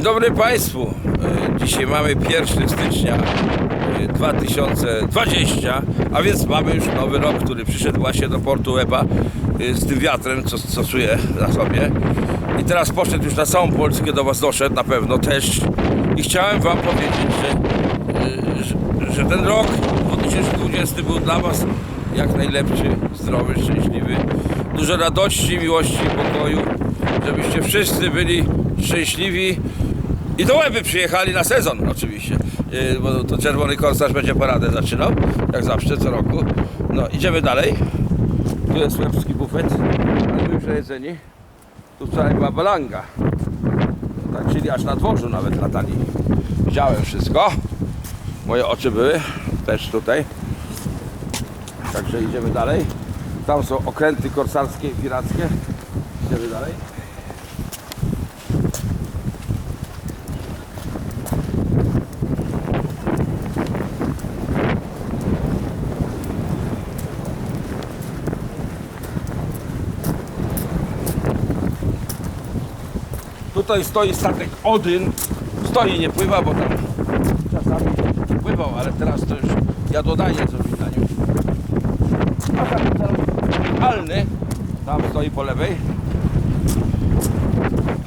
Dzień dobry Państwu. E, Dzisiaj mamy 1 stycznia e, 2020, a więc mamy już nowy rok, który przyszedł właśnie do portu Łeba e, z tym wiatrem, co, czuję na sobie. I teraz poszedł już na całą Polskę, do Was doszedł na pewno też. I chciałem Wam powiedzieć, że, e, że, że ten rok 2020 był dla Was jak najlepszy, zdrowy, szczęśliwy. Dużo radości, miłości, pokoju, żebyście wszyscy byli szczęśliwi i do Łeby przyjechali na sezon oczywiście, Yy, bo to Czerwony Korsarz będzie paradę zaczynał, jak zawsze, co roku. No, idziemy dalej. Tu jest łebski bufet, ale my przejedzeni. Tu wczoraj była balanga. Tak, czyli aż na dworzu nawet latali. Widziałem wszystko. Moje oczy były też tutaj. Także idziemy dalej. Tam są okręty korsarskie i pirackie. Idziemy dalej. Tutaj stoi statek Odyn. Stoi, nie pływa, bo tam czasami pływał, ale teraz to już jadodajnie zrobili na nim. A tam teraz Alny, tam stoi po lewej.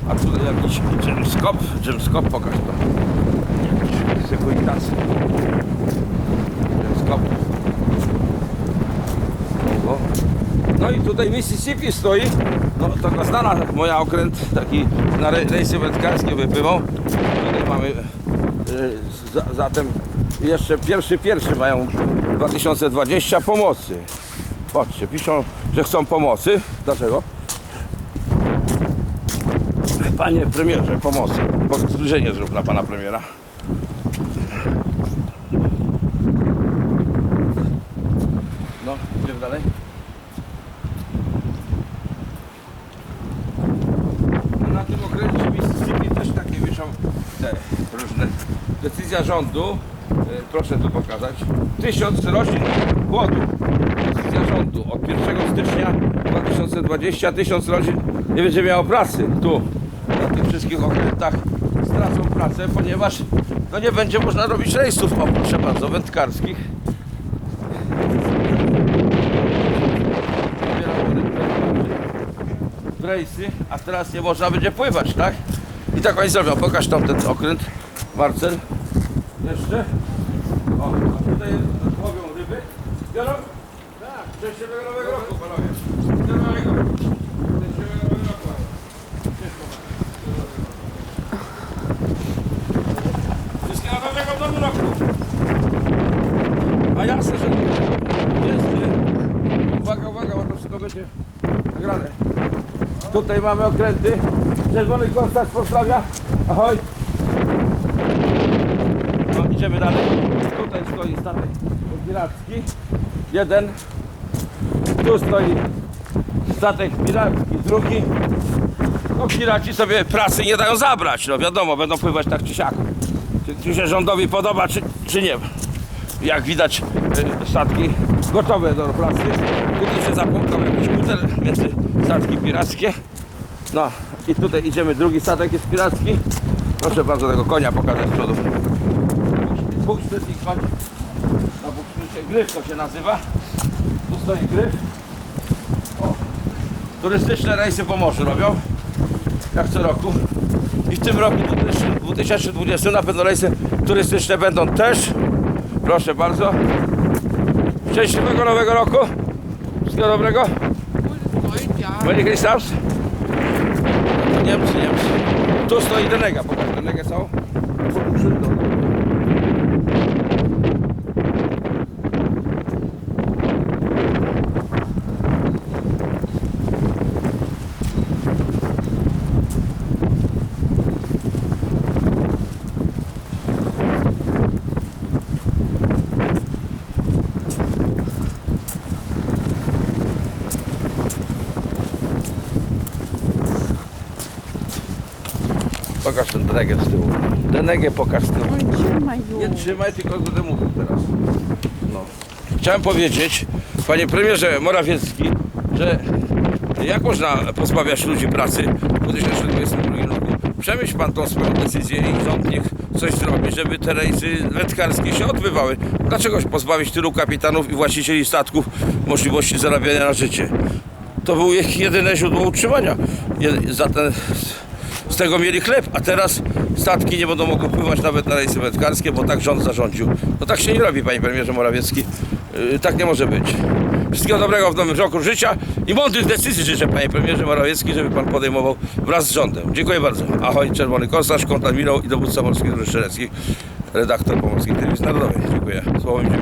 A tutaj jakiś Jameskop. Jameskop, pokaż to. Jakiś Securitas. Jameskop. O. No i tutaj Mississippi stoi. No taka znana moja okręt taki na re- rejsy wędkarskie wypływał. Tutaj mamy e, za, zatem jeszcze pierwszy pierwszy mają 2020 pomocy. Patrzcie, piszą, że chcą pomocy. Dlaczego? Panie premierze, pomocy. Powtórzenie zrób dla pana premiera. No, idziemy dalej. Na tym okręcie Mississippi też te różne. Decyzja rządu, e, proszę tu pokazać, tysiąc roślin głodu. Decyzja rządu od 1 stycznia 2020 tysiąc rodzin nie będzie miało pracy tu na tych wszystkich okrętach stracą pracę, ponieważ no nie będzie można robić rejsów, o proszę bardzo, wędkarskich. rejsy, a teraz nie można będzie pływać, tak? I tak oni zrobią. Pokaż tam ten okręt, Marcel. Jeszcze. O, a tutaj łowią ryby. Biorą? Tak. Szczęśliwego nowego roku, panowie. Szczęśliwego nowego roku. Wszystkiego dobrego w nowym roku. A jasne, że jest. Uwaga, uwaga, bo to wszystko będzie nagrane. Tutaj mamy okręty. Czerwony konstat Polslavia. Ahoj. No, idziemy dalej. Tutaj stoi statek piracki. Jeden. Tu stoi statek piracki, drugi. No piraci sobie pracy nie dają zabrać. No wiadomo, będą pływać tak czy siak. Czy, czy się rządowi podoba, czy, czy nie. Jak widać y, statki gotowe do pracy. Tutaj się zapłukał jakiś kuter między statki pirackie. No i tutaj idziemy, drugi statek jest piracki. Proszę bardzo tego konia pokazać z przodu. Buksztytnik koń. Na buksztycie gryf to się nazywa. Tu stoi gryf. O. Turystyczne rejsy po morzu robią. Jak co roku. I w tym roku 2020 na pewno rejsy turystyczne będą też. Proszę bardzo. Szczęśliwego nowego roku. Wszystkiego dobrego. Merry Christmas. Niemcy, Niemcy. Tu stoi Denega, pokaż Denegę całą. Pokaż ten Denegę z tyłu. Denegę pokaż z tyłu. Trzymaj Nie trzymaj, tylko będę mówił teraz. No. Chciałem powiedzieć, panie premierze Morawiecki, że jak można pozbawiać ludzi pracy w 2022 roku? przemyśl pan tą swoją decyzję i rząd niech coś zrobi, żeby te rejsy wędkarskie się odbywały. Dlaczego pozbawić tylu kapitanów i właścicieli statków możliwości zarabiania na życie? To było ich jedyne źródło utrzymania. Za ten, z tego mieli chleb, a teraz statki nie będą mogły pływać nawet na rejsy wędkarskie, bo tak rząd zarządził. No tak się nie robi, panie premierze Morawiecki. Yy, tak nie może być. Wszystkiego dobrego w nowym roku życia i mądrych decyzji życzę, panie premierze Morawiecki, żeby pan podejmował wraz z rządem. Dziękuję bardzo. Ahoj, Czerwony Korsarz, kontradmirał i dowódca morski Róży Strzelecki, redaktor Pomorskiej Telewizji Narodowej. Dziękuję. Słowo mi się